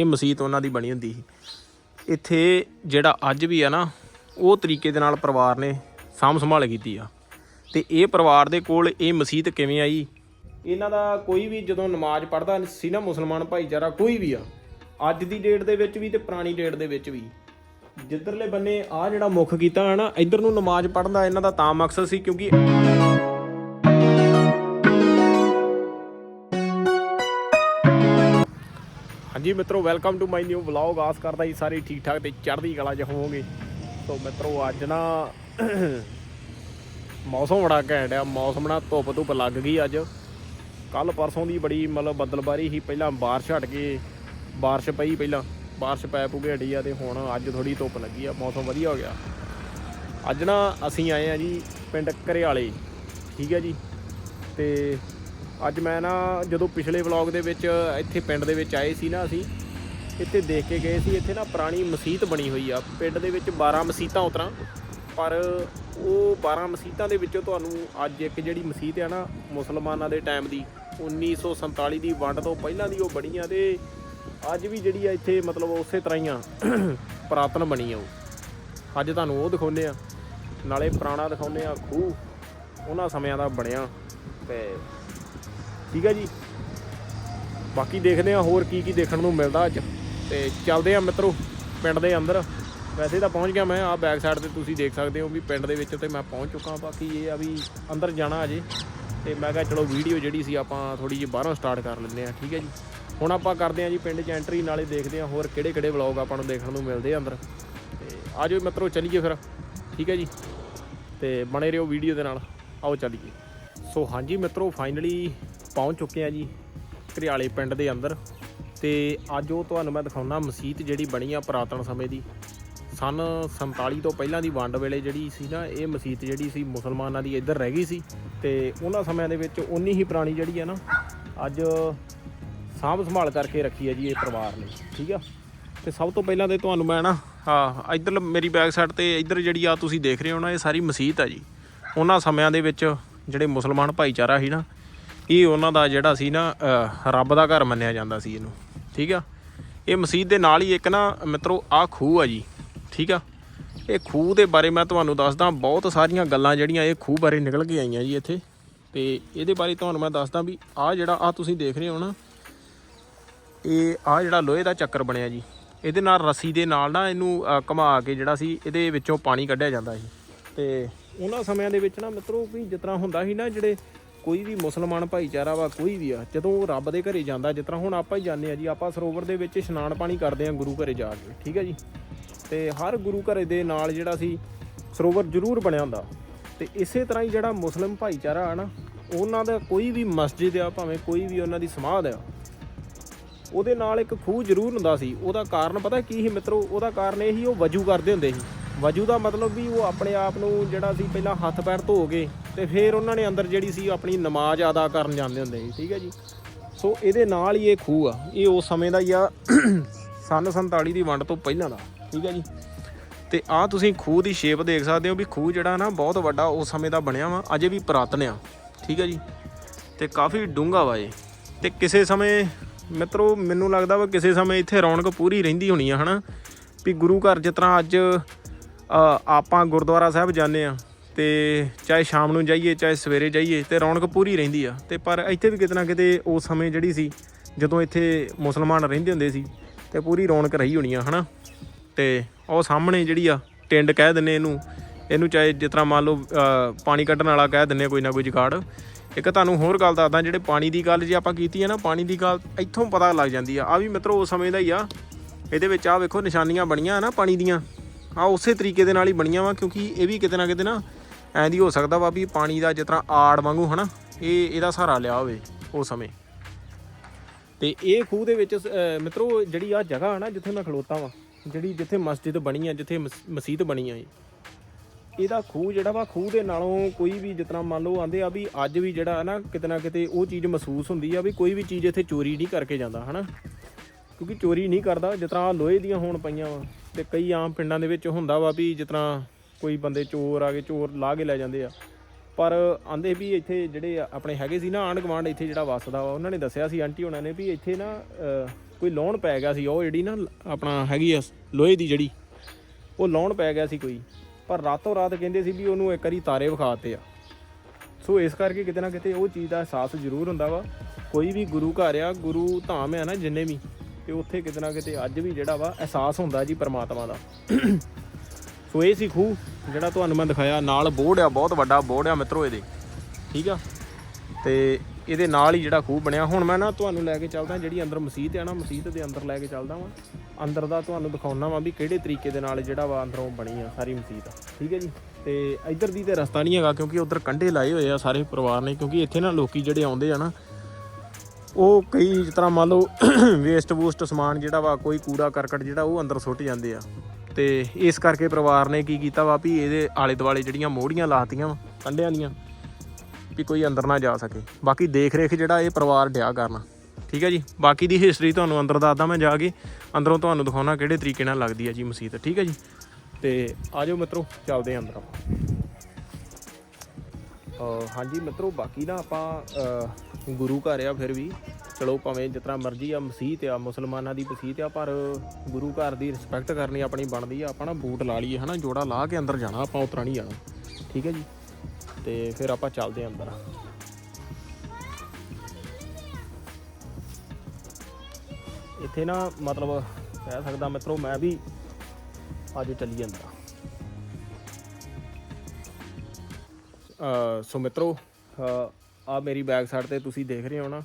ਇਹ ਮਸਜਿਦ ਉਹਨਾਂ ਦੀ ਬਣੀ ਹੁੰਦੀ ਸੀ। ਇੱਥੇ ਜਿਹੜਾ ਅੱਜ ਵੀ ਆ ਨਾ, ਉਹ ਤਰੀਕੇ ਦੇ ਨਾਲ ਪਰਿਵਾਰ ਨੇ ਸਾਂਭ ਸੰਭਾਲ ਕੀਤੀ ਆ। ਤੇ ਇਹ ਪਰਿਵਾਰ ਦੇ ਕੋਲ ਇਹ ਮਸਜਿਦ ਕਿਵੇਂ ਆਈ? ਇਹਨਾਂ ਦਾ ਕੋਈ ਵੀ ਜਦੋਂ ਨਮਾਜ਼ ਪੜ੍ਹਦਾ ਸੀ ਨਾ ਮੁਸਲਮਾਨ ਭਾਈਚਾਰਾ, ਕੋਈ ਵੀ ਆ, ਅੱਜ ਦੀ ਡੇਟ ਦੇ ਵਿੱਚ ਵੀ ਤੇ ਪੁਰਾਣੀ ਡੇਟ ਦੇ ਵਿੱਚ ਵੀ। ਜਿੱਧਰਲੇ ਬੰਨੇ ਆ ਜਿਹੜਾ ਮੁੱਖ ਕੀਤਾ ਹੈ ਨਾ, ਇੱਧਰ ਨੂੰ ਨਮਾਜ਼ ਪੜ੍ਹਨ ਦਾ ਇਹਨਾਂ ਦਾ ਤਾਂ ਮਕਸਦ ਸੀ ਕਿਉਂਕਿ ਹਾਂਜੀ ਮਿੱਤਰੋ welcome to my new vlog ਆਸ ਕਰਦਾ ਜੀ ਸਾਰੇ ਠੀਕ ਠਾਕ ਤੇ ਚੜ੍ਹਦੀ ਕਲਾ 'ਚ ਹੋਵੋਗੇ। ਸੋ ਮਿੱਤਰੋ, ਅੱਜ ਨਾ ਮੌਸਮ ਬੜਾ ਘੈਂਟ ਆ। ਮੌਸਮ ਨਾਲ ਧੁੱਪ ਧੁੱਪ ਲੱਗ ਗਈ ਅੱਜ। ਕੱਲ ਪਰਸੋਂ ਦੀ ਬੜੀ ਮਤਲਬ ਬੱਦਲਬਾਰੀ ਸੀ। ਪਹਿਲਾਂ ਬਾਰਿਸ਼ ਹਟ ਕੇ ਬਾਰਿਸ਼ ਪਈ ਪਹਿਲਾਂ। ਬਾਰਿਸ਼ ਪੈ ਪੁਗੇ ਹਟੀ ਆ ਤੇ ਹੁਣ ਅੱਜ ਥੋੜੀ ਧੁੱਪ ਲੱਗੀ ਆ। ਮੌਸਮ ਵਧੀਆ ਹੋ ਗਿਆ। ਅੱਜ ਨਾ ਅਸੀਂ ਆਏ ਆ ਜੀ ਪਿੰਡ ਘਰਿਆਲੇ। ਠੀਕ ਹੈ ਜੀ? ਤੇ ਅੱਜ ਮੈਂ ਨਾ ਜਦੋਂ ਪਿਛਲੇ ਵਲੌਗ ਦੇ ਵਿੱਚ ਇੱਥੇ ਪਿੰਡ ਦੇ ਵਿੱਚ ਆਏ ਸੀ ਨਾ ਅਸੀਂ, ਇੱਥੇ ਦੇਖ ਕੇ ਗਏ ਸੀ, ਇੱਥੇ ਨਾ ਪੁਰਾਣੀ ਮਸਜਿਦ ਬਣੀ ਹੋਈ ਆ। ਪਿੰਡ ਦੇ ਵਿੱਚ 12 ਮਸਜਿਦਾਂ ਉਤਰਾਂ, ਪਰ ਉਹ 12 ਮਸਜਿਦਾਂ ਦੇ ਵਿੱਚੋਂ ਤੁਹਾਨੂੰ ਅੱਜ ਇੱਕ ਜਿਹੜੀ ਮਸਜਿਦ ਆ ਨਾ, ਮੁਸਲਮਾਨਾਂ ਦੇ ਟਾਈਮ ਦੀ 1947 ਦੀ ਵੰਡ ਤੋਂ ਪਹਿਲਾਂ ਦੀ ਉਹ ਬਣੀ ਆ ਤੇ ਅੱਜ ਵੀ ਜਿਹੜੀ ਆ ਇੱਥੇ ਮਤਲਬ ਉਸੇ ਤਰ੍ਹਾਂ ਹੀ ਆ, ਪੁਰਾਤਨ ਬਣੀ ਆ ਉਹ। ਅੱਜ ਤੁਹਾਨੂੰ ਉਹ ਦਿਖਾਉਂਦੇ ਆ, ਨਾਲੇ ਪੁਰਾਣਾ ਦਿਖਾਉਂਦੇ ਆ, ਖੂਹ, ਉਹਨਾਂ ਸਮਿਆਂ ਦਾ ਬਣਿਆ ਤੇ ਠੀਕ ਹੈ ਜੀ। ਬਾਕੀ ਦੇਖਦੇ ਆ ਹੋਰ ਕੀ ਕੀ ਦੇਖਣ ਨੂੰ ਮਿਲਦਾ ਅੱਜ। ਤੇ ਚੱਲਦੇ ਆ ਮਿੱਤਰੋ, ਪਿੰਡ ਦੇ ਅੰਦਰ। ਵੈਸੇ ਤਾਂ ਪਹੁੰਚ ਗਿਆ ਮੈਂ ਆ ਬੈਕ ਸਾਈਡ ਤੇ ਤੁਸੀਂ ਦੇਖ ਸਕਦੇ ਹੋ ਵੀ ਪਿੰਡ ਦੇ ਵਿੱਚ ਤੇ ਮੈਂ ਪਹੁੰਚ ਚੁੱਕਾ ਬਾਕੀ ਇਹ ਆ ਵੀ ਅੰਦਰ ਜਾਣਾ ਅਜੇ। ਤੇ ਮੈਂ ਕਿਹਾ ਚਲੋ ਵੀਡੀਓ ਜਿਹੜੀ ਸੀ ਆਪਾਂ ਥੋੜੀ ਜਿਹੀ ਬਾਹਰੋਂ ਸਟਾਰਟ ਕਰ ਲੈਂਦੇ ਆ ਠੀਕ ਹੈ ਜੀ। ਹੁਣ ਆਪਾਂ ਕਰਦੇ ਆ ਜੀ ਪਿੰਡ 'ਚ ਐਂਟਰੀ ਨਾਲੇ ਦੇਖਦੇ ਆ ਹੋਰ ਕਿਹੜੇ ਕਿਹੜੇ ਵਲੌਗ ਆਪਾਂ ਨੂੰ ਦੇਖਣ ਨੂੰ ਮਿਲਦੇ ਆ ਅੰਦਰ। ਤੇ ਆਜੋ ਮਿੱਤਰੋ, ਚੱਲੀਏ ਫਿਰ, ਠੀਕ ਹੈ ਜੀ। ਤੇ ਬਣੇ ਰਹੋ ਵੀਡੀਓ ਦੇ ਨਾਲ। ਆਓ ਚੱਲੀਏ। ਸੋ ਹਾਂਜੀ ਮਿੱਤਰੋ ਫਾਈਨਲੀ ਪਹੁੰਚ ਚੁੱਕੇ ਆ ਜੀ ਘਰਿਆਲੇ ਪਿੰਡ ਦੇ ਅੰਦਰ ਤੇ ਅੱਜ ਉਹ ਤੁਹਾਨੂੰ ਮੈਂ ਦਿਖਾਉਣਾ ਮਸਜਿਦ ਜਿਹੜੀ ਬਣੀ ਆ ਪੁਰਾਤਨ ਸਮੇਂ ਦੀ। ਸਨ 47 ਤੋਂ ਪਹਿਲਾਂ ਦੀ ਵੰਡ ਵੇਲੇ ਜਿਹੜੀ ਸੀ ਨਾ, ਇਹ ਮਸਜਿਦ ਜਿਹੜੀ ਸੀ ਮੁਸਲਮਾਨਾਂ ਦੀ ਇੱਧਰ ਰਹਿ ਗਈ ਸੀ ਤੇ ਉਹਨਾਂ ਸਮਿਆਂ ਦੇ ਵਿੱਚ ਉਨੀ ਹੀ ਪੁਰਾਣੀ ਜਿਹੜੀ ਆ ਨਾ, ਅੱਜ ਸਾਂਭ ਸੰਭਾਲ ਕਰਕੇ ਰੱਖੀ ਹੈ ਜੀ ਇਹ ਪਰਿਵਾਰ ਨੇ, ਠੀਕ ਆ? ਤੇ ਸਭ ਤੋਂ ਪਹਿਲਾਂ ਤੇ ਤੁਹਾਨੂੰ ਮੈਂ ਨਾ, ਹਾਂ, ਇੱਧਰ ਮੇਰੀ ਬੈਕ ਸਾਈਡ ਤੇ ਇੱਧਰ ਜਿਹੜੀ ਆ ਤੁਸੀਂ ਦੇਖ ਰਹੇ ਹੋ ਨਾ, ਇਹ ਸਾਰੀ ਮਸਜਿਦ ਆ ਜੀ। ਉਹਨਾਂ ਸਮਿਆਂ ਦੇ ਵਿੱਚ ਜਿਹੜੇ ਮੁਸਲਮਾਨ ਭਾਈਚਾਰਾ ਸੀ ਨਾ ਇਹ ਉਹਨਾਂ ਦਾ ਜਿਹੜਾ ਸੀ ਨਾ ਰੱਬ ਦਾ ਘਰ ਮੰਨਿਆ ਜਾਂਦਾ ਸੀ ਇਹਨੂੰ ਠੀਕ ਆ? ਇਹ ਮਸਜਿਦ ਦੇ ਨਾਲ ਹੀ ਇੱਕ ਨਾ ਮਿੱਤਰੋ ਆ ਖੂਹ ਆ ਜੀ ਠੀਕ ਆ? ਇਹ ਖੂਹ ਦੇ ਬਾਰੇ ਮੈਂ ਤੁਹਾਨੂੰ ਦੱਸਦਾ ਬਹੁਤ ਸਾਰੀਆਂ ਗੱਲਾਂ ਜਿਹੜੀਆਂ ਇਹ ਖੂਹ ਬਾਰੇ ਨਿਕਲ ਕੇ ਆਈਆਂ ਜੀ ਇੱਥੇ। ਤੇ ਇਹਦੇ ਬਾਰੇ ਤੁਹਾਨੂੰ ਮੈਂ ਦੱਸਦਾ ਵੀ ਆ ਜਿਹੜਾ ਆ ਤੁਸੀਂ ਦੇਖ ਰਹੇ ਹੋ ਨਾ ਇਹ ਆ ਜਿਹੜਾ ਲੋਹੇ ਦਾ ਚੱਕਰ ਬਣਿਆ ਜੀ। ਇਹਦੇ ਨਾਲ ਰੱਸੀ ਦੇ ਨਾਲ ਨਾ ਇਹਨੂੰ ਅ, ਘੁਮਾ ਕੇ ਜਿਹੜਾ ਸੀ ਇਹਦੇ ਵਿੱਚੋਂ ਪਾਣੀ ਕੱਢਿਆ ਜਾਂਦਾ ਸੀ। ਤੇ ਉਹਨਾਂ ਸਮਿਆਂ ਦੇ ਵਿੱਚ ਨਾ ਮਿੱਤਰੋ ਵੀ ਜਿਸ ਤਰ੍ਹਾਂ ਹੁੰਦਾ ਸੀ ਨਾ ਜਿਹੜੇ ਕੋਈ ਵੀ ਮੁਸਲਮਾਨ ਭਾਈਚਾਰਾ ਵਾ, ਕੋਈ ਵੀ ਆ, ਜਦੋਂ ਉਹ ਰੱਬ ਦੇ ਘਰੇ ਜਾਂਦਾ, ਜਿਸ ਤਰ੍ਹਾਂ ਹੁਣ ਆਪਾਂ ਹੀ ਜਾਂਦੇ ਆ ਜੀ, ਆਪਾਂ ਸਰੋਵਰ ਦੇ ਵਿੱਚ ਇਸ਼ਨਾਨ ਪਾਣੀ ਕਰਦੇ ਆ ਗੁਰੂ ਘਰੇ ਜਾ ਕੇ, ਠੀਕ ਹੈ ਜੀ? ਤੇ ਹਰ ਗੁਰੂ ਘਰੇ ਦੇ ਨਾਲ ਜਿਹੜਾ ਸੀ, ਸਰੋਵਰ ਜ਼ਰੂਰ ਬਣਿਆ ਹੁੰਦਾ। ਤੇ ਇਸੇ ਤਰ੍ਹਾਂ ਹੀ ਜਿਹੜਾ ਮੁਸਲਿਮ ਭਾਈਚਾਰਾ ਆ ਨਾ, ਉਹਨਾਂ ਦਾ ਕੋਈ ਵੀ ਮਸਜਿਦ ਆ, ਭਾਵੇਂ ਕੋਈ ਵੀ ਉਹਨਾਂ ਦੀ ਸਮਾਧ ਆ, ਉਹਦੇ ਨਾਲ ਇੱਕ ਖੂਹ ਜ਼ਰੂਰ ਹੁੰਦਾ ਸੀ। ਉਹਦਾ ਕਾਰਨ ਪਤਾ ਕੀ ਸੀ ਮਿੱਤਰੋ? ਉਹਦਾ ਕਾਰਨ ਇਹ ਸੀ, ਉਹ ਵਜੂ ਕਰਦੇ ਹੁੰਦੇ ਸੀ। ਵਜੂ ਦਾ ਮਤਲਬ ਵੀ ਉਹ ਆਪਣੇ ਆਪ ਨੂੰ ਜਿਹੜਾ ਸੀ ਪਹਿਲਾਂ ਹੱਥ ਪੈਰ ਧੋ ਕੇ ਤੇ ਫਿਰ ਉਹਨਾਂ ਨੇ ਅੰਦਰ ਜਿਹੜੀ ਸੀ ਆਪਣੀ ਨਮਾਜ਼ ਅਦਾ ਕਰਨ ਜਾਂਦੇ ਹੁੰਦੇ ਸੀ, ਠੀਕ ਹੈ ਜੀ। ਸੋ ਇਹਦੇ ਨਾਲ ਹੀ ਇਹ ਖੂਹ ਆ। ਇਹ ਉਸ ਸਮੇਂ ਦਾ ਹੀ ਆ ਸਨ 47 ਦੀ ਵੰਡ ਤੋਂ ਪਹਿਲਾਂ ਦਾ, ਠੀਕ ਹੈ ਜੀ। ਤੇ ਆ ਤੁਸੀਂ ਖੂਹ ਦੀ ਸ਼ੇਪ ਦੇਖ ਸਕਦੇ ਹੋ ਵੀ ਖੂਹ ਜਿਹੜਾ ਨਾ ਬਹੁਤ ਵੱਡਾ ਉਸ ਸਮੇਂ ਦਾ ਬਣਿਆ ਵਾ, ਅਜੇ ਵੀ ਪੁਰਾਤਨ ਆ, ਠੀਕ ਹੈ ਜੀ। ਤੇ ਕਾਫੀ ਡੂੰਘਾ ਵਾ ਇਹ। ਤੇ ਕਿਸੇ ਸਮੇਂ, ਮਿੱਤਰੋ, ਮੈਨੂੰ ਲੱਗਦਾ ਵਾ ਕਿਸੇ ਸਮੇਂ ਇੱਥੇ ਰੌਣਕ ਪੂਰੀ ਰਹਿੰਦੀ ਹੋਣੀ ਆ, ਹਨਾ। ਵੀ ਗੁਰੂ ਘਰ ਜਿਸ ਤਰ੍ਹਾਂ ਅੱਜ ਆਪਾਂ ਗੁਰਦੁਆਰਾ ਸਾਹਿਬ ਜਾਂਦੇ ਆ ਤੇ ਚਾਹੇ ਸ਼ਾਮ ਨੂੰ ਜਾਈਏ, ਚਾਹੇ ਸਵੇਰੇ ਜਾਈਏ ਤੇ ਰੌਣਕ ਪੂਰੀ ਰਹਿੰਦੀ ਆ। ਤੇ ਪਰ ਇੱਥੇ ਵੀ ਕਿਤੇ ਨਾ ਕਿਤੇ ਉਸ ਸਮੇਂ ਜਿਹੜੀ ਸੀ, ਜਦੋਂ ਇੱਥੇ ਮੁਸਲਮਾਨ ਰਹਿੰਦੇ ਹੁੰਦੇ ਸੀ, ਤੇ ਪੂਰੀ ਰੌਣਕ ਰਹੀ ਹੋਣੀ ਆ, ਹਨਾ? ਤੇ ਉਹ ਸਾਹਮਣੇ ਜਿਹੜੀ ਆ, ਟਿੰਡ ਕਹਿ ਦਿੰਨੇ ਇਹਨੂੰ। ਇਹਨੂੰ ਚਾਹੇ ਜਿਸ ਤਰ੍ਹਾਂ ਮੰਨ ਲਓ ਪਾਣੀ ਕੱਢਣ ਵਾਲਾ ਕਹਿ ਦਿੰਨੇ ਕੋਈ ਨਾ ਕੋਈ ਜੁਗਾੜ। ਇੱਕ ਤੁਹਾਨੂੰ ਹੋਰ ਗੱਲ ਦੱਸਦਾ, ਜਿਹੜੇ ਪਾਣੀ ਦੀ ਗੱਲ ਜੇ ਆਪਾਂ ਕੀਤੀ ਹੈ ਨਾ, ਪਾਣੀ ਦੀ ਗੱਲ ਇੱਥੋਂ ਪਤਾ ਲੱਗ ਜਾਂਦੀ ਆ। ਆ ਵੀ ਮਿੱਤਰੋ ਉਸ ਸਮੇਂ ਦਾ ਹੀ ਆ। ਇਹਦੇ ਵਿੱਚ ਆ ਵੇਖੋ ਨਿਸ਼ਾਨੀਆਂ ਬਣੀਆਂ ਆ ਨਾ ਪਾਣੀ ਦੀਆਂ। ਆ ਉਸੇ ਤਰੀਕੇ ਦੇ ਨਾਲ ਹੀ ਬਣੀਆਂ ਵਾ ਕਿਉਂਕਿ ਇਹ ਵੀ ਕਿਤੇ ਨਾ ਕਿਤੇ ਨਾ ਐਂ ਦੀ ਹੋ ਸਕਦਾ ਵਾ ਵੀ ਪਾਣੀ ਦਾ ਜਿਸ ਤਰ੍ਹਾਂ ਆੜ ਵਾਂਗੂ ਹਨਾ ਇਹ ਇਹਦਾ ਸਹਾਰਾ ਲਿਆ ਹੋਵੇ ਉਹ ਸਮੇਂ। ਤੇ ਇਹ ਖੂਹ ਦੇ ਵਿੱਚ ਅ, ਮਿੱਤਰੋ ਜਿਹੜੀ ਆ ਜਗ੍ਹਾ ਆ ਨਾ ਜਿੱਥੇ ਮੈਂ ਖਲੋਤਾ ਵਾਂ ਜਿਹੜੀ ਜਿੱਥੇ ਮਸਜਿਦ ਬਣੀ ਆ ਜਿੱਥੇ ਮਸ- ਮਸਜਿਦ ਬਣੀ ਆ ਇਹਦਾ ਖੂਹ ਜਿਹੜਾ ਵਾ ਖੂਹ ਦੇ ਨਾਲੋਂ ਕੋਈ ਵੀ ਜਿਸ ਤਰ੍ਹਾਂ ਮੰਨ ਲਓ ਆਂਦੇ ਆ ਵੀ ਅੱਜ ਵੀ ਜਿਹੜਾ ਹੈ ਨਾ ਕਿਤੇ ਨਾ ਕਿਤੇ ਉਹ ਚੀਜ਼ ਮਹਿਸੂਸ ਹੁੰਦੀ ਆ ਵੀ ਕੋਈ ਵੀ ਚੀਜ਼ ਇੱਥੇ ਚੋਰੀ ਨਹੀਂ ਕਰਕੇ ਜਾਂਦਾ ਹਨਾ। ਕਿਉਂਕਿ ਚੋਰੀ ਨਹੀਂ ਕਰਦਾ, ਜਿਸ ਤਰ੍ਹਾਂ ਲੋਹੇ ਦੀਆਂ ਹੋਣ ਪਈਆਂ ਵਾ। ਤੇ ਕਈ ਆਮ ਪਿੰਡਾਂ ਦੇ ਵਿੱਚ ਹੁੰਦਾ ਵਾ ਵੀ ਜਿਸ ਤਰ੍ਹਾਂ ਕੋਈ ਬੰਦੇ ਚੋਰ ਆ ਕੇ ਚੋਰ ਲਾ ਕੇ ਲੈ ਜਾਂਦੇ ਆ। ਪਰ ਆਂਦੇ ਵੀ ਇੱਥੇ ਜਿਹੜੇ ਆਪਣੇ ਹੈਗੇ ਸੀ ਨਾ ਆਂਢ ਗੁਆਂਢ ਇੱਥੇ ਜਿਹੜਾ ਵਸਦਾ ਵਾ, ਉਹਨਾਂ ਨੇ ਦੱਸਿਆ ਸੀ, ਆਂਟੀ ਉਹਨਾਂ ਨੇ ਵੀ ਇੱਥੇ ਨਾ ਕੋਈ ਲੋਨ ਪੈ ਗਿਆ ਸੀ, ਉਹ ਜਿਹੜੀ ਨਾ ਆਪਣਾ ਹੈਗੀ ਆ, ਲੋਹੇ ਦੀ ਜਿਹੜੀ, ਉਹ ਲੋਨ ਪੈ ਗਿਆ ਸੀ ਕੋਈ। ਪਰ ਰਾਤੋਂ ਰਾਤ ਕਹਿੰਦੇ ਸੀ ਵੀ ਉਹਨੂੰ ਇੱਕ ਵਾਰੀ ਤਾਰੇ ਵਿਖਾਤੇ ਆ। ਸੋ ਇਸ ਕਰਕੇ ਕਿਤੇ ਨਾ ਕਿਤੇ ਉਹ ਚੀਜ਼ ਦਾ ਅਹਿਸਾਸ ਜ਼ਰੂਰ ਹੁੰਦਾ ਵਾ। ਕੋਈ ਵੀ ਗੁਰੂ ਘਰ ਆ, ਗੁਰੂ ਧਾਮ ਆ ਨਾ, ਜਿੰਨੇ ਵੀ ਤੇ ਉੱਥੇ ਕਿਤੇ ਨਾ ਕਿਤੇ ਅੱਜ ਵੀ ਜਿਹੜਾ ਵਾ ਅਹਿਸਾਸ ਹੁੰਦਾ ਜੀ ਪਰਮਾਤਮਾ ਦਾ। ਸੋ ਇਹ ਸੀ ਖੂਹ, ਜਿਹੜਾ ਤੁਹਾਨੂੰ ਮੈਂ ਦਿਖਾਇਆ। ਨਾਲ ਬੋਰਡ ਆ, ਬਹੁਤ ਵੱਡਾ ਬੋਰਡ ਆ ਮਿੱਤਰੋ ਇਹਦੇ। ਠੀਕ ਆ? ਤੇ ਇਹਦੇ ਨਾਲ ਹੀ ਜਿਹੜਾ ਖੂਹ ਬਣਿਆ। ਹੁਣ ਮੈਂ ਨਾ ਤੁਹਾਨੂੰ ਲੈ ਕੇ ਚੱਲਦਾ, ਜਿਹੜੀ ਅੰਦਰ ਮਸਜਿਦ ਆ ਨਾ ਮਸਜਿਦ ਦੇ ਅੰਦਰ ਲੈ ਕੇ ਚੱਲਦਾ ਵਾਂ। ਅੰਦਰ ਦਾ ਤੁਹਾਨੂੰ ਦਿਖਾਉਣਾ ਵਾਂ ਵੀ ਕਿਹੜੇ ਤਰੀਕੇ ਦੇ ਨਾਲ ਜਿਹੜਾ ਵਾ ਅੰਦਰੋਂ ਬਣੀ ਆ ਸਾਰੀ ਮਸਜਿਦ ਠੀਕ ਹੈ ਜੀ? ਤੇ ਇੱਧਰ ਦੀ ਤੇ ਰਸਤਾ ਨਹੀਂ ਹੈਗਾ, ਕਿਉਂਕਿ ਉਧਰ ਕੰਢੇ ਲਾਏ ਹੋਏ ਆ ਸਾਰੇ ਪਰਿਵਾਰ ਨੇ, ਕਿਉਂਕਿ ਇੱਥੇ ਨਾ ਲੋਕੀ ਜਿਹੜੇ ਆਉਂਦੇ ਆ ਨਾ ਉਹ ਕਈ ਜਿਸ ਤਰ੍ਹਾਂ ਮੰਨ ਲਓ ਵੇਸਟ ਵੂਸਟ ਸਮਾਨ ਜਿਹੜਾ ਵਾ, ਕੋਈ ਕੂੜਾ ਕਰਕਟ ਜਿਹੜਾ, ਉਹ ਅੰਦਰ ਸੁੱਟ ਜਾਂਦੇ ਆ। ਤੇ ਇਸ ਕਰਕੇ ਪਰਿਵਾਰ ਨੇ ਕੀ ਕੀਤਾ ਵਾ ਵੀ ਇਹਦੇ ਆਲੇ ਦੁਆਲੇ ਜਿਹੜੀਆਂ ਮੋਹੜੀਆਂ ਲਾਤੀਆਂ ਵਾ ਕੰਢਿਆਂ ਦੀਆਂ, ਵੀ ਕੋਈ ਅੰਦਰ ਨਾ ਜਾ ਸਕੇ। ਬਾਕੀ ਦੇਖ ਰੇਖ ਜਿਹੜਾ ਇਹ ਪਰਿਵਾਰ ਡਿਆ ਕਰਨਾ। ਠੀਕ ਹੈ ਜੀ? ਬਾਕੀ ਦੀ ਹਿਸਟਰੀ ਤੁਹਾਨੂੰ ਅੰਦਰ ਦੱਸਦਾ ਮੈਂ ਜਾ ਕੇ। ਅੰਦਰੋਂ ਤੁਹਾਨੂੰ ਦਿਖਾਉਣਾ ਕਿਹੜੇ ਤਰੀਕੇ ਨਾਲ ਲੱਗਦੀ ਹੈ ਜੀ ਮਸਜਿਦ ਠੀਕ ਹੈ ਜੀ? ਤੇ ਆਜੋ ਮਿੱਤਰੋ, ਚੱਲਦੇ ਹਾਂ ਅੰਦਰ ਆਪਾਂ। ਹਾਂਜੀ ਮਿੱਤਰੋ, ਬਾਕੀ ਨਾ ਆਪਾਂ ਗੁਰੂ ਘਰ ਆ ਫਿਰ ਵੀ। ਚਲੋ ਭਾਵੇਂ ਜਿਸ ਤਰ੍ਹਾਂ ਮਰਜ਼ੀ ਆ ਮਸਜਿਦ ਆ, ਮੁਸਲਮਾਨਾਂ ਦੀ ਮਸਜਿਦ ਆ, ਪਰ ਗੁਰੂ ਘਰ ਦੀ ਰਿਸਪੈਕਟ ਕਰਨੀ ਆਪਣੀ ਬਣਦੀ ਆ। ਆਪਾਂ ਨਾ ਬੂਟ ਲਾ ਲਈਏ, ਹਨਾ, ਜੋੜਾ ਲਾ ਕੇ ਅੰਦਰ ਜਾਣਾ, ਆਪਾਂ ਉਤਰਾ ਨਹੀਂ ਜਾਣਾ। ਠੀਕ ਹੈ ਜੀ? ਤੇ ਫਿਰ ਆਪਾਂ ਚੱਲਦੇ ਹਾਂ ਅੰਦਰ। ਇੱਥੇ ਨਾ ਮਤਲਬ ਕਹਿ ਸਕਦਾ ਮਿੱਤਰੋ, ਮੈਂ ਵੀ ਅੱਜ ਚੱਲੀ ਜਾਂਦਾ ਸੋ ਮਿੱਤਰੋ ਆ ਮੇਰੀ ਬੈਕ ਸਾਈਡ ਤੇ ਤੁਸੀਂ ਦੇਖ ਰਹੇ ਹੋ ਨਾ,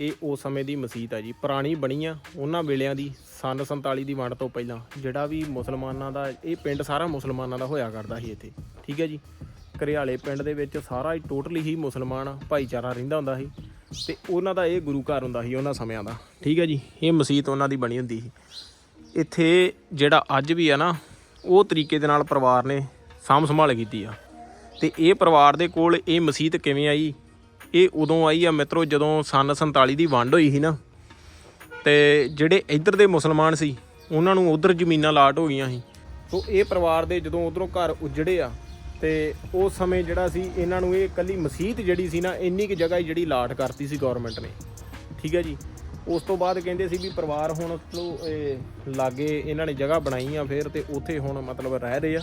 ਇਹ ਉਸ ਸਮੇਂ ਦੀ ਮਸਜਿਦ ਆ ਜੀ। ਪੁਰਾਣੀ ਬਣੀ ਆ, ਉਹਨਾਂ ਵੇਲਿਆਂ ਦੀ ਸੰਨ 47 ਦੀ ਵੰਡ ਤੋਂ ਪਹਿਲਾਂ, ਜਿਹੜਾ ਵੀ ਮੁਸਲਮਾਨਾਂ ਦਾ, ਇਹ ਪਿੰਡ ਸਾਰਾ ਮੁਸਲਮਾਨਾਂ ਦਾ ਹੋਇਆ ਕਰਦਾ ਸੀ ਇੱਥੇ, ਠੀਕ ਹੈ ਜੀ? ਘਰਿਆਲੇ ਪਿੰਡ ਦੇ ਵਿੱਚ ਸਾਰਾ ਹੀ ਟੋਟਲੀ ਹੀ ਮੁਸਲਮਾਨ ਭਾਈਚਾਰਾ ਰਹਿੰਦਾ ਹੁੰਦਾ ਸੀ ਤੇ ਉਹਨਾਂ ਦਾ ਇਹ ਗੁਰੂ ਘਰ ਹੁੰਦਾ ਸੀ ਉਹਨਾਂ ਸਮਿਆਂ ਦਾ, ਠੀਕ ਹੈ ਜੀ? ਇਹ ਮਸਜਿਦ ਉਹਨਾਂ ਦੀ ਬਣੀ ਹੁੰਦੀ ਸੀ। ਇੱਥੇ ਜਿਹੜਾ ਅੱਜ ਵੀ ਆ ਨਾ, ਉਹ ਤਰੀਕੇ ਦੇ ਨਾਲ ਪਰਿਵਾਰ ਨੇ ਸਾਂਭ ਸੰਭਾਲ ਕੀਤੀ ਆ। ਤੇ ਇਹ ਪਰਿਵਾਰ ਦੇ ਕੋਲ ਇਹ ਮਸਜਿਦ ਕਿਵੇਂ ਆਈ? ਇਹ ਉਦੋਂ ਆਈ ਆ ਮਿੱਤਰੋ ਜਦੋਂ ਸਨ 47 ਦੀ ਵੰਡ ਹੋਈ ਸੀ ਨਾ। ਤੇ ਜਿਹੜੇ ਇੱਧਰ ਦੇ ਮੁਸਲਮਾਨ ਸੀ, ਉਹਨਾਂ ਨੂੰ ਉਧਰ ਜ਼ਮੀਨਾਂ ਲਾਟ ਹੋ ਗਈਆਂ ਸੀ। ਸੋ ਇਹ ਪਰਿਵਾਰ ਦੇ ਜਦੋਂ ਉਧਰੋਂ ਘਰ ਉਜੜੇ ਆ, ਤੇ ਉਸ ਸਮੇਂ ਜਿਹੜਾ ਸੀ, ਇਹਨਾਂ ਨੂੰ ਇਹ ਕੱਲੀ ਮਸਜਿਦ ਜਿਹੜੀ ਸੀ ਨਾ, ਇੰਨੀ ਕਿ ਜਗ੍ਹਾ ਹੀ ਜਿਹੜੀ ਲਾਟ ਕਰਤੀ ਸੀ ਗਵਰਨਮੈਂਟ ਨੇ। ਠੀਕ ਹੈ ਜੀ? ਉਸ ਤੋਂ ਬਾਅਦ ਕਹਿੰਦੇ ਸੀ ਵੀ ਪਰਿਵਾਰ ਹੁਣ ਚਲੋ ਲਾਗੇ ਇਹਨਾਂ ਨੇ ਜਗ੍ਹਾ ਬਣਾਈ ਆ ਫਿਰ ਤੇ ਉੱਥੇ ਹੁਣ ਮਤਲਬ ਰਹਿ ਰਹੇ ਆ।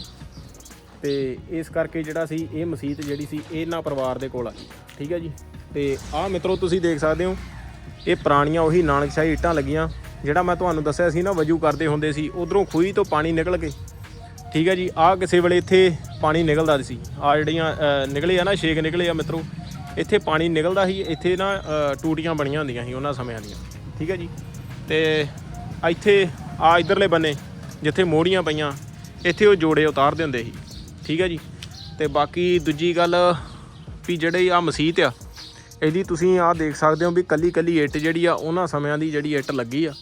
ਤੇ ਇਸ ਕਰਕੇ ਜਿਹੜਾ ਸੀ, ਇਹ ਮਸੀਤ ਜਿਹੜੀ ਸੀ ਇਹਨਾਂ ਪਰਿਵਾਰ ਦੇ ਕੋਲ ਆ। ਠੀਕ ਹੈ ਜੀ? ਤੇ ਆਹ ਮਿੱਤਰੋ, ਤੁਸੀਂ ਦੇਖ ਸਕਦੇ ਹੋ, ਇਹ ਪੁਰਾਣੀਆਂ ਉਹੀ ਨਾਨਕਸ਼ਾਹੀ ਇੱਟਾਂ ਲੱਗੀਆਂ, ਜਿਹੜਾ ਮੈਂ ਤੁਹਾਨੂੰ ਦੱਸਿਆ ਸੀ ਨਾ, ਵਜੂ ਕਰਦੇ ਹੁੰਦੇ ਸੀ, ਉਧਰੋਂ ਖੂਹੀ ਤੋਂ ਪਾਣੀ ਨਿਕਲ ਕੇ। ਠੀਕ ਹੈ ਜੀ? ਆਹ ਕਿਸੇ ਵੇਲੇ ਇੱਥੇ ਪਾਣੀ ਨਿਕਲਦਾ ਸੀ। ਆ ਜਿਹੜੀਆਂ ਨਿਕਲੇ ਆ ਨਾ, ਛੇਕ ਨਿਕਲੇ ਆ ਮਿੱਤਰੋ, ਇੱਥੇ ਪਾਣੀ ਨਿਕਲਦਾ ਸੀ, ਇੱਥੇ ਨਾ ਟੂਟੀਆਂ ਬਣੀਆਂ ਹੁੰਦੀਆਂ ਸੀ ਉਹਨਾਂ ਸਮਿਆਂ ਦੀਆਂ। ਠੀਕ ਹੈ ਜੀ? ਤੇ ਇੱਥੇ ਆ ਇਧਰਲੇ ਬੰਨੇ, ਜਿੱਥੇ ਮੋੜੀਆਂ ਪਈਆਂ, ਇੱਥੇ ਉਹ ਜੋੜੇ ਉਤਾਰਦੇ ਹੁੰਦੇ ਸੀ। ਠੀਕ ਹੈ ਜੀ। ਤੇ ਬਾਕੀ ਦੂਜੀ ਗੱਲ ਵੀ ਜਿਹੜੇ ਆ ਮਸੀਤ ਆ, ਇਹਦੀ ਤੁਸੀਂ ਆ ਦੇਖ ਸਕਦੇ ਹੋ ਵੀ ਕੱਲੀ ਕੱਲੀ ਇੱਟ ਜਿਹੜੀ ਆ, ਉਹਨਾਂ ਸਮਿਆਂ ਦੀ ਜਿਹੜੀ ਇੱਟ ਲੱਗੀ ਆ।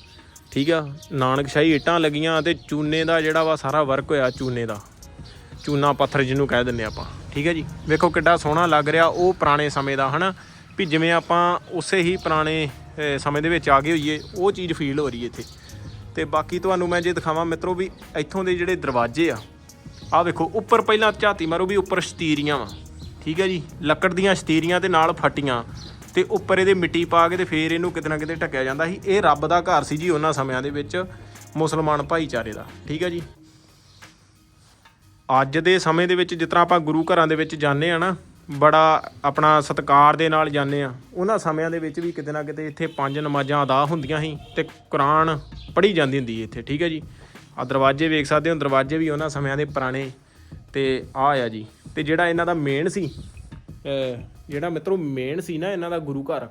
ਠੀਕ ਆ, ਨਾਨਕਸ਼ਾਹੀ ਇੱਟਾਂ ਲੱਗੀਆਂ ਤੇ ਚੂਨੇ ਦਾ ਜਿਹੜਾ ਵਾ ਸਾਰਾ ਵਰਕ ਹੋਇਆ ਚੂਨੇ ਦਾ। ਚੂਨਾ ਪੱਥਰ ਜਿਹਨੂੰ ਕਹਿ ਦਿੰਦੇ ਆਪਾਂ। ਠੀਕ ਹੈ ਜੀ। ਵੇਖੋ ਕਿੱਡਾ ਸੋਹਣਾ ਲੱਗ ਰਿਹਾ ਉਹ ਪੁਰਾਣੇ ਸਮੇਂ ਦਾ, ਹਨਾ? ਵੀ ਜਿਵੇਂ ਆਪਾਂ ਉਸੇ ਹੀ ਪੁਰਾਣੇ ਸਮੇਂ ਦੇ ਵਿੱਚ ਆ ਗਏ ਹੋਈਏ, ਉਹ ਚੀਜ਼ ਫੀਲ ਹੋ ਰਹੀ ਹੈ ਇੱਥੇ। ਤੇ ਬਾਕੀ ਤੁਹਾਨੂੰ ਮੈਂ ਜੇ ਦਿਖਾਵਾਂ ਮਿੱਤਰੋ ਵੀ ਇੱਥੋਂ ਦੇ ਜਿਹੜੇ ਦਰਵਾਜ਼ੇ ਆ ਆਹ ਵੇਖੋ, ਉੱਪਰ ਪਹਿਲਾਂ ਝਾਤੀ ਮਾਰੋ ਵੀ ਉੱਪਰ ਸ਼ਤੀਰੀਆਂ ਵਾ। ਠੀਕ ਹੈ ਜੀ? ਲੱਕੜ ਦੀਆਂ ਸ਼ਤੀਰੀਆਂ ਤੇ ਨਾਲ ਫੱਟੀਆਂ। ਤੇ ਉੱਪਰ ਇਹਦੇ ਮਿੱਟੀ ਪਾ ਕੇ ਤੇ ਫੇਰ ਇਹਨੂੰ ਕਿਤੇ ਨਾ ਕਿਤੇ ਢੱਕਿਆ ਜਾਂਦਾ ਸੀ। ਇਹ ਰੱਬ ਦਾ ਘਰ ਸੀ ਜੀ ਉਹਨਾਂ ਸਮਿਆਂ ਦੇ ਵਿੱਚ, ਮੁਸਲਮਾਨ ਭਾਈਚਾਰੇ ਦਾ। ਠੀਕ ਹੈ ਜੀ? ਅੱਜ ਦੇ ਸਮੇਂ ਦੇ ਵਿੱਚ ਜਿਸ ਤਰ੍ਹਾਂ ਆਪਾਂ ਗੁਰੂ ਘਰਾਂ ਦੇ ਵਿੱਚ ਜਾਂਦੇ ਆ ਨਾ, ਬੜਾ ਆਪਣਾ ਸਤਿਕਾਰ ਦੇ ਨਾਲ ਜਾਂਦੇ ਆ। ਉਹਨਾਂ ਸਮਿਆਂ ਦੇ ਵਿੱਚ ਵੀ ਕਿਤੇ ਨਾ ਕਿਤੇ ਇੱਥੇ ਪੰਜ ਨਮਾਜ਼ਾਂ ਅਦਾ ਹੁੰਦੀਆਂ ਸੀ ਤੇ ਕੁਰਾਨ ਪੜ੍ਹੀ ਜਾਂਦੀ ਹੁੰਦੀ ਇੱਥੇ। ਠੀਕ ਹੈ ਜੀ? ਆ ਦਰਵਾਜ਼ੇ ਵੇਖ ਸਕਦੇ ਹੋ, ਦਰਵਾਜ਼ੇ ਵੀ ਉਹਨਾਂ ਸਮਿਆਂ ਦੇ ਪੁਰਾਣੇ। ਤੇ ਆ ਆ ਜੀ। ਤੇ ਜਿਹੜਾ ਇਹਨਾਂ ਦਾ ਮੇਨ ਸੀ ਜਿਹੜਾ ਮਿੱਤਰੋ ਮੇਨ ਸੀ ਨਾ ਇਹਨਾਂ ਦਾ ਗੁਰੂ ਘਰ,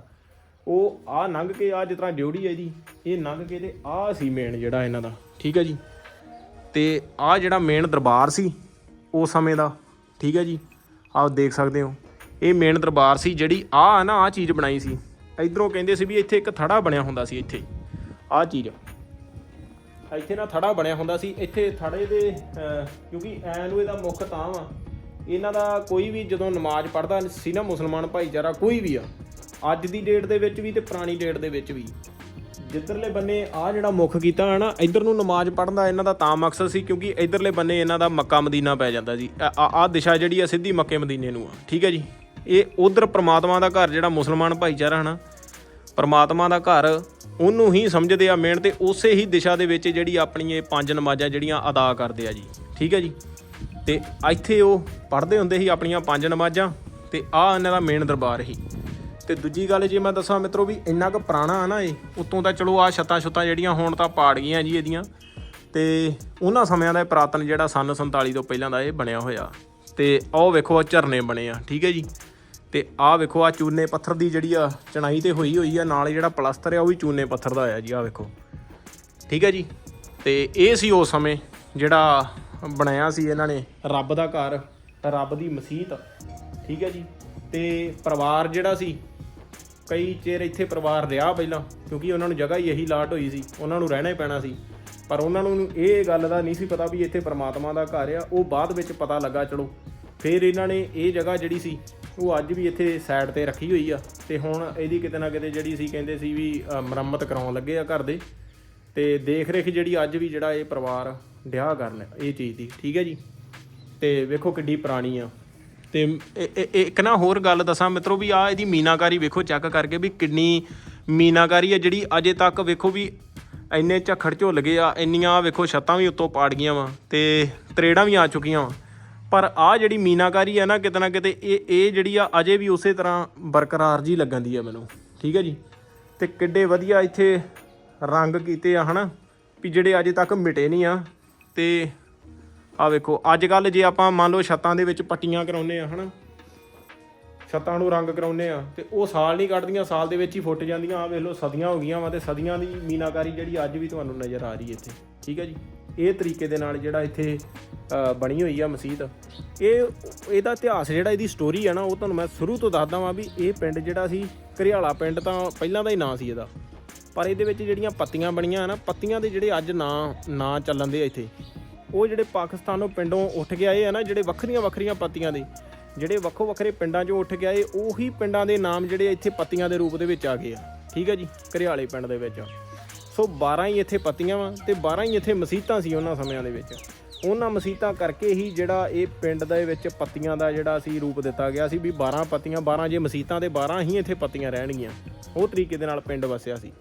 ਉਹ ਆ ਲੰਘ ਕੇ ਆ ਜਿਸ ਤਰ੍ਹਾਂ ਡਿਊਟੀ ਹੈ ਜੀ, ਇਹ ਲੰਘ ਕੇ ਤੇ ਆ ਸੀ ਮੇਨ ਜਿਹੜਾ ਇਹਨਾਂ ਦਾ। ਠੀਕ ਹੈ ਜੀ? ਤੇ ਆ ਜਿਹੜਾ ਮੇਨ ਦਰਬਾਰ ਸੀ ਉਸ ਸਮੇਂ ਦਾ। ਠੀਕ ਹੈ ਜੀ? ਆਪ ਦੇਖ ਸਕਦੇ ਹੋ। ਇਹ ਮੇਨ ਦਰਬਾਰ ਸੀ ਜਿਹੜੀ ਆ ਨਾ ਆ ਚੀਜ਼ ਬਣਾਈ ਸੀ। ਇਧਰੋਂ ਕਹਿੰਦੇ ਸੀ ਵੀ ਇੱਥੇ ਇੱਕ ਥੜਾ ਬਣਿਆ ਹੁੰਦਾ ਸੀ ਇੱਥੇ। ਆ ਚੀਜ਼। ਇੱਥੇ ਨਾ ਥੜਾ ਬਣਿਆ ਹੁੰਦਾ ਸੀ, ਇੱਥੇ ਥੜੇ ਦੇ ਕਿਉਂਕਿ ਐ ਨੂੰ ਇਹਦਾ ਮੁੱਖ ਤਾਂ ਵਾ। ਇਹਨਾਂ ਦਾ ਕੋਈ ਵੀ ਜਦੋਂ ਨਮਾਜ਼ ਪੜ੍ਹਦਾ ਸੀ ਨਾ ਮੁਸਲਮਾਨ ਭਾਈਚਾਰਾ, ਕੋਈ ਵੀ ਆ, ਅੱਜ ਦੀ ਡੇਟ ਦੇ ਵਿੱਚ ਵੀ ਤੇ ਪੁਰਾਣੀ ਡੇਟ ਦੇ ਵਿੱਚ ਵੀ। ਜਿੱਧਰਲੇ ਬੰਨੇ ਆ ਜਿਹੜਾ ਮੁੱਖ ਕੀਤਾ ਹੈ ਨਾ, ਇਧਰ ਨੂੰ ਨਮਾਜ਼ ਪੜ੍ਹਨ ਦਾ ਇਹਨਾਂ ਦਾ ਤਾਂ ਮਕਸਦ ਸੀ, ਕਿਉਂਕਿ ਇਧਰਲੇ ਬੰਨੇ ਇਹਨਾਂ ਦਾ ਮੱਕਾ ਮਦੀਨਾ ਪੈ ਜਾਂਦਾ ਜੀ ਆ ਆ ਦਿਸ਼ਾ ਜਿਹੜੀ ਆ ਸਿੱਧੀ ਮੱਕੇ ਮਦੀਨੇ ਨੂੰ ਆ, ਠੀਕ ਹੈ ਜੀ? ਇਹ ਉਧਰ ਪ੍ਰਮਾਤਮਾ ਦਾ ਘਰ ਜਿਹੜਾ ਮੁਸਲਮਾਨ ਭਾਈਚਾਰਾ ਹਨਾ ਪ੍ਰਮਾਤਮਾ ਦਾ ਘਰ ਉਹਨੂੰ ਹੀ ਸਮਝਦੇ ਆ ਮੇਨ ਤੇ ਉਸੇ ਹੀ ਦਿਸ਼ਾ ਦੇ ਵਿੱਚ ਜਿਹੜੀ ਆਪਣੀ ਇਹ ਪੰਜ ਨਮਾਜ਼ਾਂ ਜਿਹੜੀਆਂ ਅਦਾ ਕਰਦੇ ਆ ਜੀ। ਠੀਕ ਹੈ ਜੀ? ਤੇ ਇੱਥੇ ਉਹ ਪੜ੍ਹਦੇ ਹੁੰਦੇ ਸੀ ਆਪਣੀਆਂ ਪੰਜ ਨਮਾਜ਼ਾਂ ਤੇ ਆ ਇਹਨਾਂ ਦਾ ਮੇਨ ਦਰਬਾਰ ਸੀ। ਤੇ ਦੂਜੀ ਗੱਲ ਜੇ ਮੈਂ ਦੱਸਾਂ ਮਿੱਤਰੋ ਵੀ ਇੰਨਾ ਕੁ ਪੁਰਾਣਾ ਆ ਨਾ ਇਹ, ਉਤੋਂ ਤਾਂ ਚਲੋ ਆ ਛੱਤਾਂ ਛੁੱਤਾਂ ਜਿਹੜੀਆਂ ਹੁਣ ਤਾਂ ਪਾੜ ਗਈਆਂ ਜੀ ਇਹਦੀਆਂ। ਤੇ ਉਹਨਾਂ ਸਮਿਆਂ ਦਾ ਇਹ ਪੁਰਾਤਨ ਜਿਹੜਾ ਸਨ 47 ਤੋਂ ਪਹਿਲਾਂ ਦਾ ਇਹ ਬਣਿਆ ਹੋਇਆ। ਤੇ ਆਹ ਵੇਖੋ ਆ ਝਰਨੇ ਬਣੇ ਆ। ਠੀਕ ਹੈ ਜੀ? ਤੇ ਆਹ ਵੇਖੋ ਆ ਚੂਨੇ ਪੱਥਰ ਦੀ ਜਿਹੜੀ ਆ ਚਣਾਈ ਤੇ ਹੋਈ ਹੋਈ ਆ, ਨਾਲ ਜਿਹੜਾ ਪਲਸਤਰ ਆ, ਉਹ ਵੀ ਚੂਨੇ ਪੱਥਰ ਦਾ ਆਇਆ ਜੀ, ਆਹ ਵੇਖੋ। ਠੀਕ ਹੈ ਜੀ? ਤੇ ਇਹ ਸੀ ਉਸ ਸਮੇਂ ਜਿਹੜਾ ਬਣਾਇਆ ਸੀ ਇਹਨਾਂ ਨੇ, ਰੱਬ ਦਾ ਘਰ ਰੱਬ ਦੀ ਮਸਜਿਦ ਠੀਕ ਹੈ ਜੀ? ਤੇ ਪਰਿਵਾਰ ਜਿਹੜਾ ਸੀ, ਕਈ ਚਿਰ ਇੱਥੇ ਪਰਿਵਾਰ ਰਿਹਾ ਪਹਿਲਾਂ, ਕਿਉਂਕਿ ਉਹਨਾਂ ਨੂੰ ਜਗ੍ਹਾ ਹੀ ਇਹੀ ਲਾਟ ਹੋਈ ਸੀ, ਉਹਨਾਂ ਨੂੰ ਰਹਿਣਾ ਹੀ ਪੈਣਾ ਸੀ। ਪਰ ਉਹਨਾਂ ਨੂੰ ਇਹ ਗੱਲ ਦਾ ਨਹੀਂ ਸੀ ਪਤਾ ਵੀ ਇੱਥੇ ਪਰਮਾਤਮਾ ਦਾ ਘਰ ਆ, ਉਹ ਬਾਅਦ ਵਿੱਚ ਪਤਾ ਲੱਗਾ, ਚਲੋ। ਫਿਰ ਇਹਨਾਂ ਨੇ ਇਹ ਜਗ੍ਹਾ ਜਿਹੜੀ ਸੀ ਉਹ ਅੱਜ ਵੀ ਇੱਥੇ ਸਾਈਡ ਤੇ ਰੱਖੀ ਹੋਈ ਆ। ਤੇ ਹੁਣ ਇਹਦੀ ਕਿਤੇ ਨਾ ਕਿਤੇ ਜਿਹੜੀ ਸੀ ਕਹਿੰਦੇ ਸੀ ਵੀ ਮੁਰੰਮਤ ਕਰਾਉਣ ਲੱਗੇ ਆ ਘਰ ਦੇ। ਤੇ ਦੇਖ ਰੇਖ ਜਿਹੜੀ ਅੱਜ ਵੀ ਜਿਹੜਾ ਇਹ ਪਰਿਵਾਰ ਡਿਆ ਕਰਨ, ਇਹ ਚੀਜ਼ ਦੀ, ਠੀਕ ਹੈ ਜੀ? ਤੇ ਵੇਖੋ ਕਿੱਡੀ ਪੁਰਾਣੀ ਆ। ਤੇ ਇੱਕ ਨਾ ਹੋਰ ਗੱਲ ਦੱਸਾਂ ਮਿੱਤਰੋ ਵੀ ਆ ਇਹਦੀ ਮੀਨਾਕਾਰੀ ਵੇਖੋ ਚੈੱਕ ਕਰਕੇ ਵੀ ਕਿੰਨੀ ਮੀਨਾਕਾਰੀ ਆ, ਜਿਹੜੀ ਅਜੇ ਤੱਕ ਵੇਖੋ ਵੀ ਇੰਨੇ ਝੱਖੜ ਝੁੱਲ ਗਏ ਆ, ਇੰਨੀਆਂ ਵੇਖੋ ਛੱਤਾਂ ਵੀ ਉੱਤੋਂ ਪਾੜ ਗਈਆਂ ਵਾ ਤੇ ਤਰੇੜਾਂ ਵੀ ਆ ਚੁੱਕੀਆਂ ਵਾ। ਪਰ ਆ ਜਿਹੜੀ ਮੀਨਾਕਾਰੀ ਆ ਨਾ, ਕਿਤੇ ਨਾ ਕਿਤੇ ਇਹ ਇਹ ਜਿਹੜੀ ਆ, ਅਜੇ ਵੀ ਉਸੇ ਤਰ੍ਹਾਂ ਬਰਕਰਾਰ ਜੀ ਲੱਗਣ ਦੀ ਆ ਮੈਨੂੰ। ਠੀਕ ਹੈ ਜੀ? ਤੇ ਕਿੱਡੇ ਵਧੀਆ ਇੱਥੇ ਰੰਗ ਕੀਤੇ ਆ, ਹਨਾ? ਵੀ ਜਿਹੜੇ ਅਜੇ ਤੱਕ ਮਿਟੇ ਨਹੀਂ ਆ, ਤੇ ਆ ਵੇਖੋ, ਅੱਜ ਕੱਲ ਜੇ ਆਪਾਂ ਮੰਨ ਲਓ ਛੱਤਾਂ ਦੇ ਵਿੱਚ ਪੱਟੀਆਂ ਕਰਾਉਨੇ ਆ, ਹਨਾ? ਛੱਤਾਂ ਨੂੰ ਰੰਗ ਕਰਾਉਨੇ ਆ, ਤੇ ਉਹ ਸਾਲ ਨਹੀਂ ਕੱਢਦੀਆਂ, ਸਾਲ ਦੇ ਵਿੱਚ ਹੀ ਫੁੱਟ ਜਾਂਦੀਆਂ। ਆ ਵੇਖ ਲਓ, ਸਦੀਆਂ ਹੋ ਗਈਆਂ ਵਾ, ਤੇ ਸਦੀਆਂ ਦੀ ਮੀਨਾਕਾਰੀ ਜਿਹੜੀ ਅੱਜ ਵੀ ਤੁਹਾਨੂੰ ਨਜ਼ਰ ਆ ਰਹੀ ਹੈ ਇੱਥੇ। ਠੀਕ ਹੈ ਜੀ? ਇਹ ਤਰੀਕੇ ਦੇ ਨਾਲ ਜਿਹੜਾ ਇੱਥੇ ਬਣੀ ਹੋਈ ਆ ਮਸਜਿਦ। ਇਹ, ਇਹਦਾ ਇਤਿਹਾਸ ਜਿਹੜਾ ਇਹਦੀ ਸਟੋਰੀ ਆ ਨਾ, ਉਹ ਤੁਹਾਨੂੰ ਮੈਂ ਸ਼ੁਰੂ ਤੋਂ ਦੱਸਦਾ ਵਾਂ ਵੀ ਇਹ ਪਿੰਡ ਜਿਹੜਾ ਸੀ, ਘਰਿਆਲਾ ਪਿੰਡ ਤਾਂ ਪਹਿਲਾਂ ਦਾ ਹੀ ਨਾਂ ਸੀ ਇਹਦਾ। ਪਰ ਇਹਦੇ ਵਿੱਚ ਜਿਹੜੀਆਂ ਪੱਤੀਆਂ ਬਣੀਆਂ ਨਾ, ਪੱਤੀਆਂ ਦੇ ਜਿਹੜੇ ਅੱਜ ਨਾਂ ਨਾਂ ਚੱਲਣ ਦੇ ਇੱਥੇ। ਉਹ ਜਿਹੜੇ ਪਾਕਿਸਤਾਨੋਂ ਪਿੰਡੋਂ ਉੱਠ ਕੇ ਆਏ ਆ ਨਾ, ਜਿਹੜੇ ਵੱਖਰੀਆਂ ਵੱਖਰੀਆਂ ਪੱਤੀਆਂ ਦੇ, ਜਿਹੜੇ ਵੱਖੋ ਵੱਖਰੇ ਪਿੰਡਾਂ 'ਚੋਂ ਉੱਠ ਕੇ ਆਏ, ਉਹੀ ਪਿੰਡਾਂ ਦੇ ਨਾਮ ਜਿਹੜੇ ਇੱਥੇ ਪੱਤੀਆਂ ਦੇ ਰੂਪ ਦੇ ਵਿੱਚ ਆ ਗਏ ਆ। ਠੀਕ ਹੈ ਜੀ, ਘਰਿਆਲੇ ਪਿੰਡ ਦੇ ਵਿੱਚ। ਸੋ 12 ਹੀ ਇੱਥੇ ਪੱਤੀਆਂ ਵਾ ਤੇ 12 ਹੀ ਇੱਥੇ ਮਸੀਤਾਂ ਸੀ ਉਹਨਾਂ ਸਮਿਆਂ ਦੇ ਵਿੱਚ। ਉਹਨਾਂ ਮਸੀਤਾਂ ਕਰਕੇ ਹੀ ਜਿਹੜਾ ਇਹ ਪਿੰਡ ਦੇ ਵਿੱਚ ਪੱਤੀਆਂ ਦਾ ਜਿਹੜਾ ਸੀ ਰੂਪ ਦਿੱਤਾ ਗਿਆ ਸੀ ਵੀ 12 ਪੱਤੀਆਂ 12 ਜੇ ਮਸੀਤਾਂ ਦੇ 12 ਹੀ ਇੱਥੇ ਪੱਤੀਆਂ ਰਹਿਣਗੀਆਂ। ਉਹ ਤਰੀਕੇ ਦੇ ਨਾਲ ਪਿੰਡ ਵਸਿਆ ਸੀ।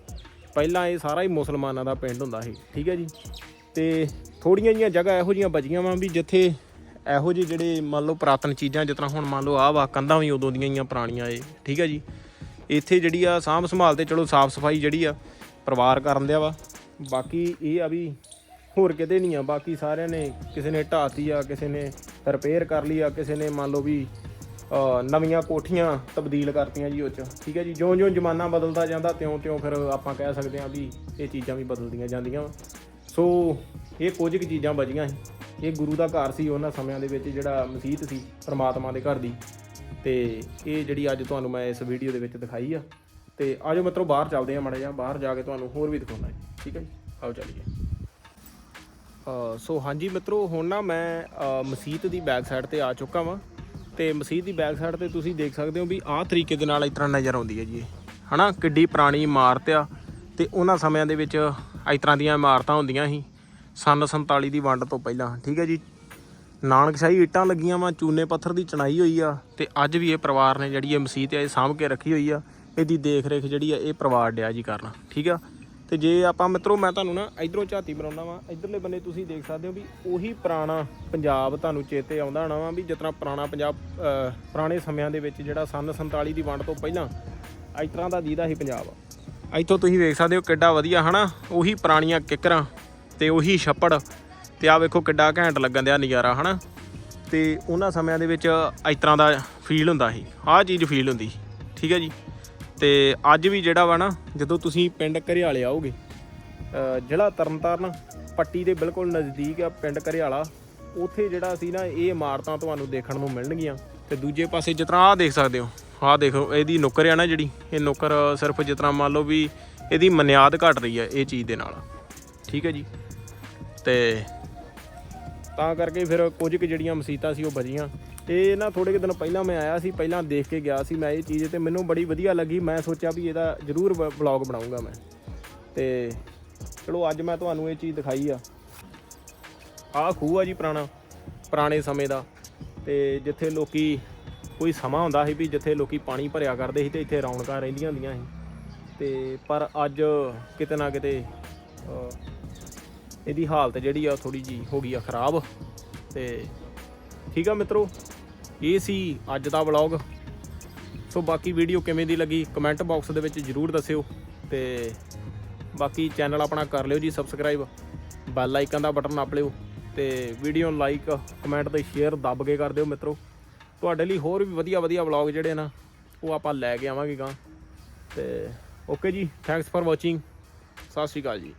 ਪਹਿਲਾਂ ਇਹ ਸਾਰਾ ਹੀ ਮੁਸਲਮਾਨਾਂ ਦਾ ਪਿੰਡ ਹੁੰਦਾ ਸੀ, ਠੀਕ ਹੈ ਜੀ? ਤੇ ਥੋੜੀਆਂ ਜੀਆਂ ਜਗ੍ਹਾ ਇਹੋ ਜੀਆਂ ਬਚੀਆਂ ਵਾਂ ਵੀ ਜਿੱਥੇ ਇਹੋ ਜਿਹੇ ਜਿਹੜੇ ਮੰਨ ਲਓ ਪੁਰਾਤਨ ਚੀਜ਼ਾਂ, ਜਿਸ ਤਰ੍ਹਾਂ ਹੁਣ ਮੰਨ ਲਓ ਆਹ ਵਾ, ਕੰਧਾਂ ਵੀ ਉਦੋਂ ਦੀਆਂ ਹੀ ਆ ਪੁਰਾਣੀਆਂ ਏ ਠੀਕ ਹੈ ਜੀ? ਇੱਥੇ ਜਿਹੜੀ ਆ ਸਾਂਭ ਸੰਭਾਲ ਤੇ ਚਲੋ ਸਾਫ਼ ਸਫ਼ਾਈ ਜਿਹੜੀ ਆ ਪਰਿਵਾਰ ਕਰਨ ਦਿਆ ਵਾ। ਬਾਕੀ ਇਹ ਆ ਵੀ ਹੋਰ ਕਿਤੇ ਨਹੀਂ ਆ, ਬਾਕੀ ਸਾਰਿਆਂ ਨੇ ਕਿਸੇ ਨੇ ਢਾਤੀ ਆ, ਕਿਸੇ ਨੇ ਰਿਪੇਅਰ ਕਰ ਲਈ ਆ, ਕਿਸੇ ਨੇ ਮੰਨ ਲਓ ਵੀ ਨਵੀਆਂ ਕੋਠੀਆਂ ਤਬਦੀਲ ਕਰਤੀਆਂ ਜੀ ਉਹ ਚ। ਠੀਕ ਹੈ ਜੀ, ਜਿਉਂ-ਜਿਉਂ ਜ਼ਮਾਨਾ ਬਦਲਦਾ ਜਾਂਦਾ, ਤਿਉਂ-ਤਿਉਂ ਫਿਰ ਆਪਾਂ ਕਹਿ ਸਕਦੇ ਹਾਂ ਵੀ ਇਹ ਚੀਜ਼ਾਂ ਵੀ ਬਦਲਦੀਆਂ ਜਾਂਦੀਆਂ ਵਾਂ। ਸੋ ਇਹ ਕੁਝ ਕੁ ਚੀਜ਼ਾਂ ਬਚੀਆਂ ਸੀ। ਇਹ ਗੁਰੂ ਦਾ ਘਰ ਸੀ ਉਹਨਾਂ ਸਮਿਆਂ ਦੇ ਵਿੱਚ ਜਿਹੜਾ ਮਸੀਤ ਸੀ, ਪਰਮਾਤਮਾ ਦੇ ਘਰ ਦੀ। ਤੇ ਇਹ ਜਿਹੜੀ ਅੱਜ ਤੁਹਾਨੂੰ ਮੈਂ ਇਸ ਵੀਡੀਓ ਦੇ ਵਿੱਚ ਦਿਖਾਈ ਆ ਤੇ ਆਜੋ ਮਿੱਤਰੋ ਬਾਹਰ ਚੱਲਦੇ ਆ ਮਾੜਾ ਜਿਹਾ। ਬਾਹਰ ਜਾ ਕੇ ਤੁਹਾਨੂੰ ਹੋਰ ਵੀ ਦਿਖਾਉਣਾ ਹੈ ਠੀਕ ਹੈ ਜੀ? ਆਓ ਚੱਲੀਏ। ਸੋ ਹਾਂਜੀ ਮਿੱਤਰੋ ਹੁਣ ਨਾ ਮੈਂ ਅ, ਮਸਜਿਦ ਦੀ ਬੈਕ ਸਾਈਡ ਤੇ ਆ ਚੁੱਕਾ ਵਾਂ। ਤੇ ਮਸਜਿਦ ਦੀ ਬੈਕ ਸਾਈਡ ਤੇ ਤੁਸੀਂ ਦੇਖ ਸਕਦੇ ਹੋ ਵੀ ਆਹ ਤਰੀਕੇ ਦੇ ਨਾਲ ਇਸ ਤਰ੍ਹਾਂ ਨਜ਼ਰ ਆਉਂਦੀ ਹੈ ਜੀ ਇਹ। ਹਨਾ? ਕਿੱਡੀ ਪੁਰਾਣੀ ਇਮਾਰਤ ਆ ਤੇ ਉਹਨਾਂ ਸਮਿਆਂ ਦੇ ਵਿੱਚ ਇਸ ਤਰ੍ਹਾਂ ਦੀਆਂ ਇਮਾਰਤਾਂ ਹੁੰਦੀਆਂ ਸੀ। ਸਨ 47 ਦੀ ਵੰਡ ਤੋਂ ਪਹਿਲਾਂ। ਠੀਕ ਹੈ ਜੀ? ਨਾਨਕਸ਼ਾਹੀ ਇੱਟਾਂ ਲੱਗੀਆਂ ਵਾ ਚੂਨੇ ਪੱਥਰ ਦੀ ਚਣਾਈ ਹੋਈ ਆ ਤੇ ਅੱਜ ਵੀ ਇਹ ਪਰਿਵਾਰ ਨੇ ਜਿਹੜੀ ਇਹ ਮਸਜਿਦ ਆ ਇਹ ਸਾਂਭ ਕੇ ਰੱਖੀ ਹੋਈ ਆ। ਇਹਦੀ ਦੇਖ ਰੇਖ ਜਿਹੜੀ ਆ, ਇਹ ਪਰਿਵਾਰ ਡਿਆ ਜੀ ਕਰਨਾ, ਠੀਕ ਆ? ਤੇ ਜੇ ਆਪਾਂ ਮਿੱਤਰੋ, ਮੈਂ ਤੁਹਾਨੂੰ ਨਾ ਇਧਰੋਂ ਝਾਤੀ ਬਣਾਉਣਾ ਵਾ, ਇਧਰਲੇ ਬੰਨੇ ਤੁਸੀਂ ਦੇਖ ਸਕਦੇ ਹੋ ਵੀ ਉਹੀ ਪੁਰਾਣਾ ਪੰਜਾਬ ਤੁਹਾਨੂੰ ਚੇਤੇ ਆਉਂਦਾ ਹੋਣਾ ਵਾ ਵੀ ਜਿਸ ਤਰ੍ਹਾਂ ਪੁਰਾਣਾ ਪੰਜਾਬ ਪੁਰਾਣੇ ਸਮਿਆਂ ਦੇ ਵਿੱਚ ਜਿਹੜਾ ਸਨ 47 ਦੀ ਵੰਡ ਤੋਂ ਪਹਿਲਾਂ ਇਸ ਤਰ੍ਹਾਂ ਦਾ ਦੀਦਾ ਸੀ ਪੰਜਾਬ। ਇੱਥੋਂ ਤੁਸੀਂ ਵੇਖ ਸਕਦੇ ਹੋ ਕਿੱਡਾ ਵਧੀਆ, ਹਨਾ? ਉਹੀ ਪੁਰਾਣੀਆਂ ਕਿੱਕਰਾਂ ਤੇ ਉਹੀ ਛੱਪੜ ਤੇ ਆ ਵੇਖੋ ਕਿੱਡਾ ਘੈਂਟ ਲੱਗਣ ਦਿਆ ਨਜ਼ਾਰਾ, ਹਨਾ? ਤੇ ਉਹਨਾਂ ਸਮਿਆਂ ਦੇ ਵਿੱਚ ਇਸ ਤਰ੍ਹਾਂ ਦਾ ਫੀਲ ਹੁੰਦਾ ਸੀ। ਆਹ ਚੀਜ਼ ਫੀਲ ਹੁੰਦੀ ਠੀਕ ਹੈ ਜੀ? ਤੇ ਅੱਜ ਵੀ ਜਿਹੜਾ ਵਾ ਨਾ ਜਦੋਂ ਤੁਸੀਂ ਪਿੰਡ ਘਰਿਆਲੇ ਆਓਗੇ ਅ, ਜ਼ਿਲ੍ਹਾ ਤਰਨਤਾਰਨ ਪੱਟੀ ਦੇ ਬਿਲਕੁਲ ਨਜ਼ਦੀਕ ਆ ਪਿੰਡ ਘਰਿਆਲਾ ਉੱਥੇ ਜਿਹੜਾ ਸੀ ਨਾ ਇਹ ਇਮਾਰਤਾਂ ਤੁਹਾਨੂੰ ਦੇਖਣ ਨੂੰ ਮਿਲਣਗੀਆਂ। ਤੇ ਦੂਜੇ ਪਾਸੇ ਜਿਸ ਤਰ੍ਹਾਂ ਆਹ ਦੇਖ ਸਕਦੇ ਹੋ ਆਹ ਦੇਖੋ ਇਹਦੀ ਨੁੱਕਰ ਆ ਨਾ ਜਿਹੜੀ ਇਹ ਨੁੱਕਰ ਸਿਰਫ ਜਿਸ ਤਰ੍ਹਾਂ ਮੰਨ ਲਓ ਵੀ ਇਹਦੀ ਮਨਿਆਦ ਘਟ ਰਹੀ ਹੈ ਇਹ ਚੀਜ਼ ਦੇ ਨਾਲ। ਠੀਕ ਹੈ ਜੀ? ਤੇ ਤਾਂ ਕਰਕੇ ਫਿਰ ਕੁਝ ਕੁ ਜਿਹੜੀਆਂ ਮਸੀਤਾਂ ਸੀ ਉਹ ਬਚੀਆਂ। ਤੇ ਨਾ ਥੋੜੇ ਕੁ ਦਿਨ ਪਹਿਲਾਂ ਮੈਂ ਆਇਆ ਸੀ, ਪਹਿਲਾਂ ਦੇਖ ਕੇ ਗਿਆ ਸੀ ਮੈਂ ਇਹ ਚੀਜ਼ ਤੇ ਮੈਨੂੰ ਬੜੀ ਵਧੀਆ ਲੱਗੀ, ਮੈਂ ਸੋਚਿਆ ਵੀ ਇਹਦਾ ਜ਼ਰੂਰ ਵਲੌਗ ਬਣਾਉਂਗਾ ਮੈਂ। ਤੇ ਚਲੋ ਅੱਜ ਮੈਂ ਤੁਹਾਨੂੰ ਇਹ ਚੀਜ਼ ਦਿਖਾਈ ਆ। ਆਹ ਖੂਹ ਆ ਜੀ ਪੁਰਾਣਾ, ਪੁਰਾਣੇ ਸਮੇਂ ਦਾ। ਤੇ ਜਿੱਥੇ ਲੋਕੀ ਕੋਈ ਸਮਾਂ ਹੁੰਦਾ ਸੀ ਵੀ ਜਿੱਥੇ ਲੋਕੀ ਪਾਣੀ ਭਰਿਆ ਕਰਦੇ ਸੀ ਤੇ ਇੱਥੇ ਰੌਣਕਾਂ ਰਹਿੰਦੀਆਂ ਹੁੰਦੀਆਂ ਸੀ। ਤੇ ਪਰ ਅੱਜ ਕਿਤੇ ਨਾ ਕਿਤੇ ਇਹਦੀ ਹਾਲਤ ਜਿਹੜੀ ਆ ਥੋੜੀ ਜੀ ਹੋ ਗਈ ਆ ਖਰਾਬ। ਤੇ ਠੀਕ ਆ ਮਿੱਤਰੋ ਇਹ ਸੀ ਅੱਜ ਦਾ ਵਲੌਗ। ਸੋ ਬਾਕੀ ਵੀਡੀਓ ਕਿਵੇਂ ਦੀ ਲੱਗੀ ਕਮੈਂਟ ਬਾਕਸ ਦੇ ਵਿੱਚ ਜਰੂਰ ਦੱਸਿਓ ਤੇ ਬਾਕੀ ਚੈਨਲ ਆਪਣਾ ਕਰ ਲਿਓ ਜੀ ਸਬਸਕ੍ਰਾਈਬ। ਬੈਲ ਆਈਕਨ ਦਾ ਬਟਨ ਨੱਪ ਲਿਓ ਤੇ ਵੀਡੀਓ ਨੂੰ ਲਾਈਕ, ਕਮੈਂਟ ਤੇ ਸ਼ੇਅਰ ਦੱਬ ਕੇ ਕਰ ਦਿਓ ਮਿੱਤਰੋ। ਤੁਹਾਡੇ ਲਈ ਹੋਰ ਵੀ ਵਧੀਆ ਵਧੀਆ ਵਲੌਗ ਜਿਹੜੇ ਨਾ, ਉਹ ਆਪਾਂ ਲੈ ਕੇ ਆਵਾਂਗੇ ਗਾਂ ਤੇ ਓਕੇ ਜੀ ਥੈਂਕਸ ਫਾਰ ਵਾਚਿੰਗ ਸਤਿ ਸ਼੍ਰੀ ਅਕਾਲ ਜੀ।